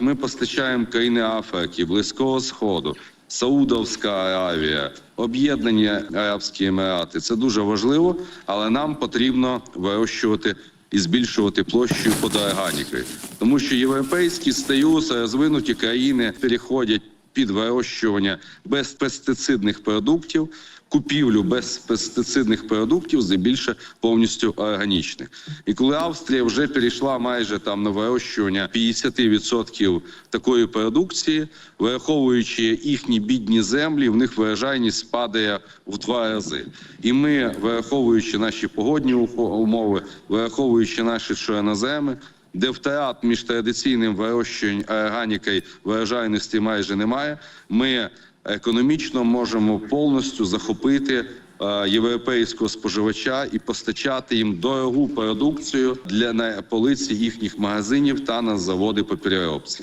Ми постачаємо країни Африки, Близького Сходу, Саудовська Аравія, Об'єднані Арабські Емірати. Це дуже важливо, але нам потрібно вирощувати і збільшувати площу під органікою. Тому що Європейський Союз, розвинуті країни переходять під вирощування безпестицидних продуктів, купівлю безпестицидних продуктів, здебільше повністю органічних. І коли Австрія вже перейшла майже там на вирощування 50% такої продукції, враховуючи їхні бідні землі, в них виражайність падає в два рази. І ми, враховуючи наші погодні умови, враховуючи наші чорноземи, де втрат між традиційним вирощуванням органікою виражайності майже немає. Ми економічно можемо повністю захопити е, європейського споживача і постачати їм дорогу продукцію для полиці їхніх магазинів та на заводи по переробці.